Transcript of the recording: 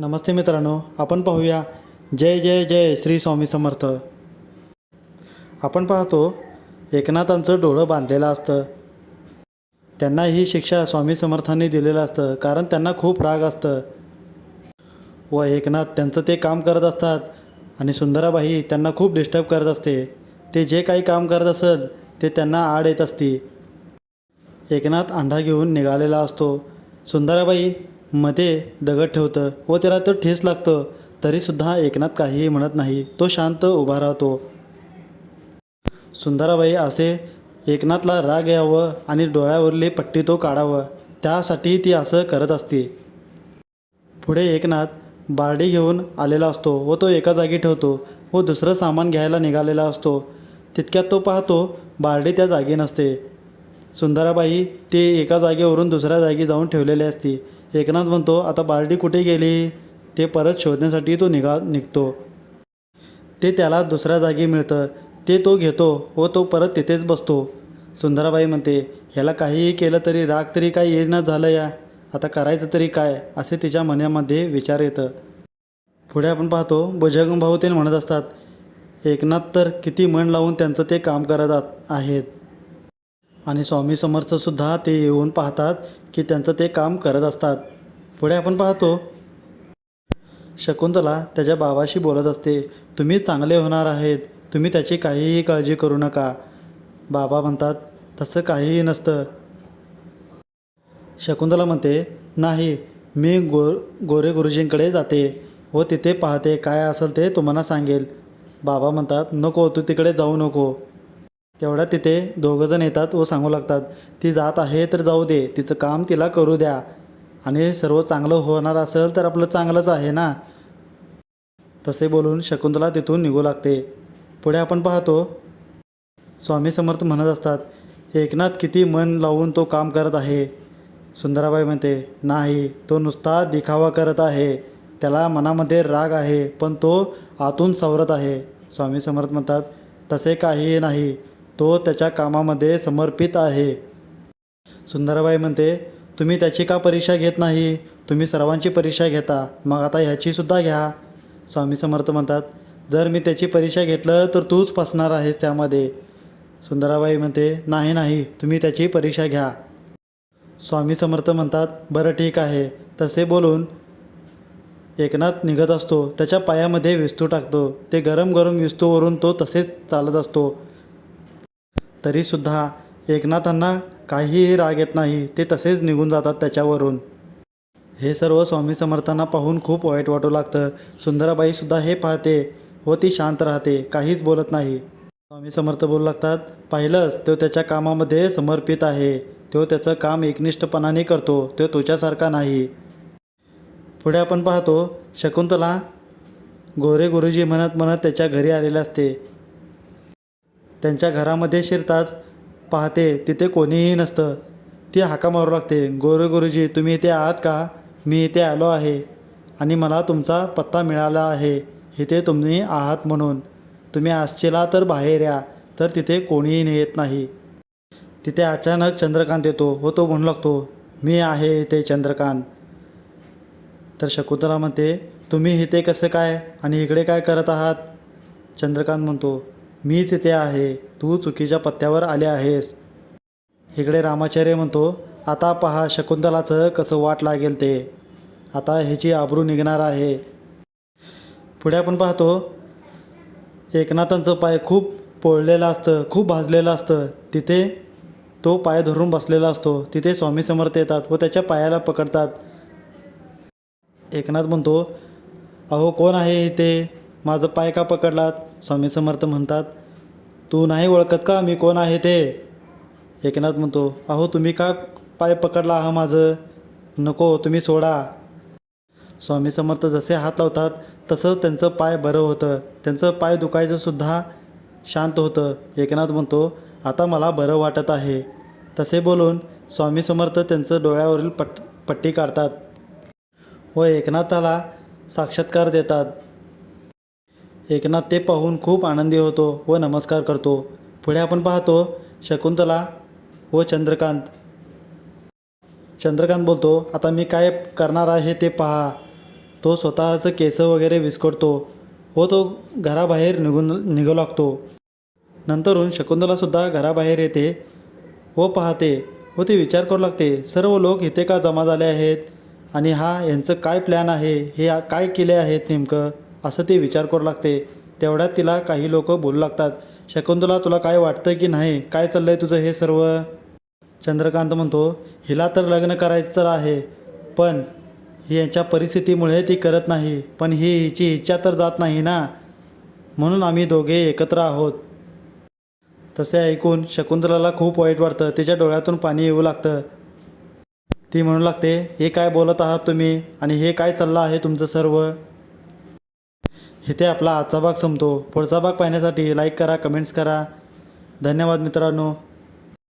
नमस्ते मित्रांनो आपण पाहूया. जय जय जय श्री स्वामी समर्थ. आपण पाहतो एकनाथांचं डोळं बांधलेलं असतं. त्यांना ही शिक्षा स्वामी समर्थांनी दिलेलं असतं कारण त्यांना खूप राग असतं. व एकनाथ त्यांचं ते काम करत असतात आणि सुंदराबाई त्यांना खूप डिस्टर्ब करत असते. ते जे काही काम करत असेल ते त्यांना आड येत असते. एकनाथ अंडा घेऊन निघालेला असतो. सुंदराबाई मध्ये दगड ठेवतं व त्याला तो ठेस लागतं. तरीसुद्धा एकनाथ काहीही म्हणत नाही. तो शांत उभा राहतो. सुंदराबाई असे एकनाथला राग यावं आणि डोळ्यावरली पट्टी तो काढावं. त्यासाठी ती असं करत असते. पुढे एकनाथ बारडी घेऊन आलेला असतो व तो एका जागी ठेवतो व दुसरं सामान घ्यायला निघालेला असतो. तितक्यात तो पाहतो बारडी त्या जागी नसते. सुंदराबाई ते एका जागेवरून दुसऱ्या जागी जाऊन ठेवलेली असते. एकनाथ म्हणतो आता बारडी कुठे गेली? ते परत शोधण्यासाठी तो निघा निघतो. ते त्याला दुसऱ्या जागी मिळतं. ते तो घेतो व तो परत तिथेच बसतो. सुंदराबाई म्हणते ह्याला काहीही केलं तरी राग तरी काय येणं झालं या? आता करायचं तरी काय? असे तिच्या मनामध्ये विचार येतं. पुढे आपण पाहतो भुजगम भाऊ ते म्हणत असतात एकनाथ तर किती मन लावून त्यांचं ते काम करत आहेत. आणि स्वामी समर्थसुद्धा ते येऊन पाहतात की त्यांचं ते काम करत असतात. पुढे आपण पाहतो. शकुंतला त्याच्या बाबाशी बोलत असते तुम्ही चांगले होणार आहेत. तुम्ही त्याची काहीही काळजी करू नका. बाबा म्हणतात तसं काहीही नसतं. शकुंतला म्हणते नाही मी गो गोरे गुरुजींकडे जाते व तिथे पाहते काय असेल ते तुम्हाला सांगेल. बाबा म्हणतात नको तू तिकडे जाऊ नको. तेवढ्यात तिथे दोघंजण येतात व सांगू लागतात ती जात आहे तर जाऊ दे तिचं काम तिला करू द्या. आणि सर्व चांगलं होणार असेल तर आपलं चांगलंच आहे ना? तसे बोलून शकुंतला तिथून निघू लागते. पुढे आपण पाहतो स्वामी समर्थ म्हणत असतात एकनाथ किती मन लावून तो काम करत आहे. सुंदराबाई म्हणते नाही तो नुसता दिखावा करत आहे. त्याला मनामध्ये राग आहे पण तो आतून सावरत आहे. स्वामी समर्थ म्हणतात तसे काहीही नाही. तो त्याच्या कामामध्ये समर्पित आहे. सुंदराबाई म्हणते तुम्ही त्याची का परीक्षा घेत नाही? तुम्ही सर्वांची परीक्षा घेता. मग आता ह्याचीसुद्धा घ्या. स्वामी समर्थ म्हणतात जर मी त्याची परीक्षा घेतलं तर तूच फसणार आहेस त्यामध्ये. सुंदराबाई म्हणते नाही नाही तुम्ही त्याची परीक्षा घ्या. स्वामी समर्थ म्हणतात बरं ठीक आहे. तसे बोलून एकनाथ निघत असतो. त्याच्या पायामध्ये विस्तू टाकतो. ते गरम गरम विस्तूवरून तो तसेच चालत असतो. तरीसुद्धा एकनाथांना काहीही राग येत नाही ते तसेच निघून जातात त्याच्यावरून. हे सर्व स्वामी समर्थांना पाहून खूप वाईट वाटू लागतं. सुंदराबाईसुद्धा हे पाहते व ती शांत राहते काहीच बोलत नाही. स्वामी समर्थ बोलू लागतात पाहिलंच तो त्याच्या कामामध्ये समर्पित आहे. तो त्याचं काम एकनिष्ठपणाने करतो तो तुझ्यासारखा नाही. पुढे आपण पाहतो शकुंतला गोरे गुरुजी म्हणत म्हणत त्याच्या घरी आलेले असते. त्यांच्या घरामध्ये शिरताच पाहते तिथे कोणीही नसतं. ती हाका मारू लागते गोरे गुरुजी तुम्ही इथे आहात का? मी इथे आलो आहे आणि मला तुमचा पत्ता मिळाला आहे. इथे तुम्ही आहात म्हणून. तुम्ही आसचेला तर बाहेर या तर तिथे कोणीही येत नाही. तिथे अचानक चंद्रकांत येतो व तो म्हणू लागतो मी आहे इथे चंद्रकांत. तर शकुंतला म्हणते तुम्ही इथे कसं काय आणि इकडे काय करत आहात? चंद्रकांत म्हणतो मीच इथे आहे. तू चुकीच्या पत्त्यावर आले आहेस. इकडे रामाचार्य म्हणतो आता पहा शकुंतलाचं कसं वाट लागेल ते. आता ह्याची आबरू निघणार आहे. पुढे आपण पाहतो एकनाथांचं पाय खूप पोळलेलं असतं खूप भाजलेलं असतं. तिथे तो पाय धरून बसलेला असतो. तिथे स्वामी समर्थ येतात व त्याच्या पायाला पकडतात. एकनाथ म्हणतो अहो कोण आहे इथे? माझं पाय का पकडलात? स्वामी समर्थ म्हणतात तू नाही ओळखत का? मी कोण आहे ते? एकनाथ म्हणतो अहो तुम्ही का पाय पकडला हा माझं? नको तुम्ही सोडा. स्वामी समर्थ जसे हात लावतात तसं त्यांचं पाय बरं होतं. त्यांचं पाय दुखायचं सुद्धा शांत होतं. एकनाथ म्हणतो आता मला बरं वाटत आहे. तसे बोलून स्वामी समर्थ त्यांचं डोळ्यावरील पट पट्टी काढतात. व एकनाथाला साक्षात्कार देतात. एकनाथ ते पाहून खूप आनंदी होतो व नमस्कार करतो. पुढे आपण पाहतो शकुंतला व चंद्रकांत. चंद्रकांत बोलतो आता मी काय करणार आहे ते पहा तो स्वतःचं केस वगैरे विस्कटतो व तो घराबाहेर निघून निघू लागतो. नंतरून शकुंतलासुद्धा घराबाहेर येते व पाहते व ती विचार करू लागते सर्व लोक इथे का जमा झाले आहेत? आणि हा यांचं काय प्लॅन आहे? हे काय केले आहेत नेमकं? असं ती विचार करू लागते. तेवढ्यात तिला काही लोक बोलू लागतात. शकुंतला तुला काय वाटतं की नाही? काय चाललं आहे तुझं हे सर्व? चंद्रकांत म्हणतो हिला तर लग्न करायचं तर आहे पण ही यांच्या परिस्थितीमुळे ती करत नाही. पण ही हिची इच्छा तर जात नाही ना? म्हणून आम्ही दोघे एकत्र आहोत. तसे ऐकून शकुंतलाला खूप वाईट वाटतं. तिच्या डोळ्यातून पाणी येऊ लागतं. ती म्हणू लागते हे काय बोलत आहात तुम्ही? आणि हे काय चाललं आहे तुमचं सर्व? इथे आपला आजचा भाग संपतो. पुढचा भाग पाहण्यासाठी लाईक करा कमेंट्स करा. धन्यवाद मित्रांनो.